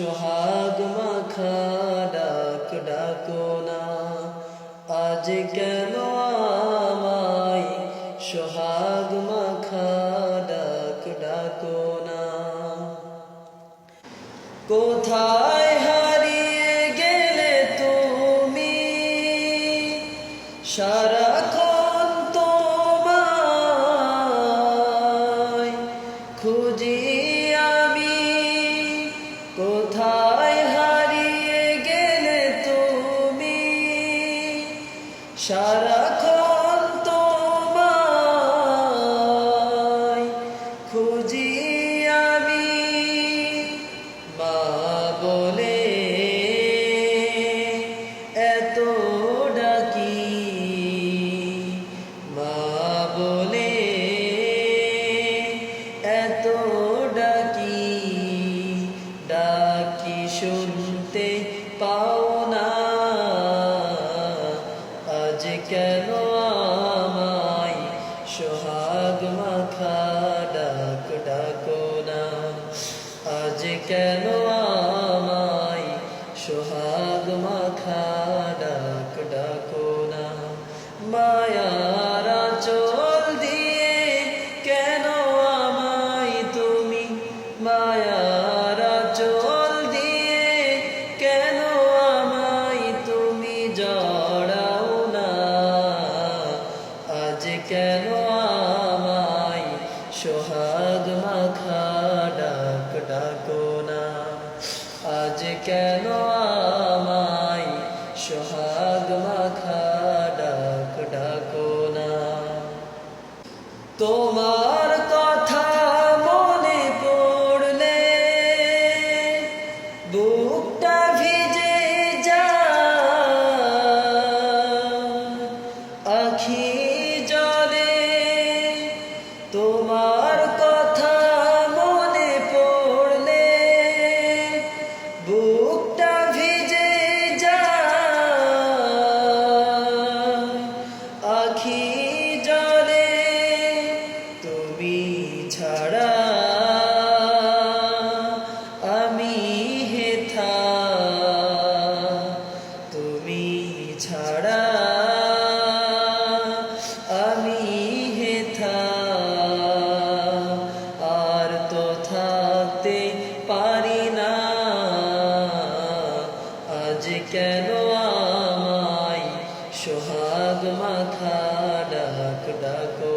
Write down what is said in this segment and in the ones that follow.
সোহাগ মাখা ডাক ডাকো না। আজ কেন আমায় সোহাগ মাখা ডাক ডাকো না? কোথায় হারিয়ে গেলে তুমি? সারাক্ষণ তোমায় খুঁজি সারাক্ষণ তোমায় খুঁজি সোহাগ মাখা ডাক ডাকো না মায়ারা চল দিয়ে কেন আমায় তুমি? মায়ারা চল দিয়ে কেন আমায় তুমি? জড়াও না। আজ কেন আমায় সোহাগ মাখা ডাক ডাকো না আজ কেন তোমার কথা মনে পড়লে বুকটা ভিজে যা আখি জলে তোমার ছাড়া আমি তুমি ছাড়া আমি আর তো পারি না। আজ কেন আমায় সোহাগ মাখা ডাক ডাকো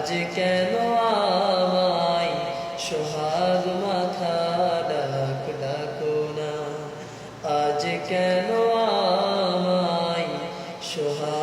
আজ কেন আমায় সোহাগ মাথা ডাক ডাকো না? আজ কেন আমায় সোহাগ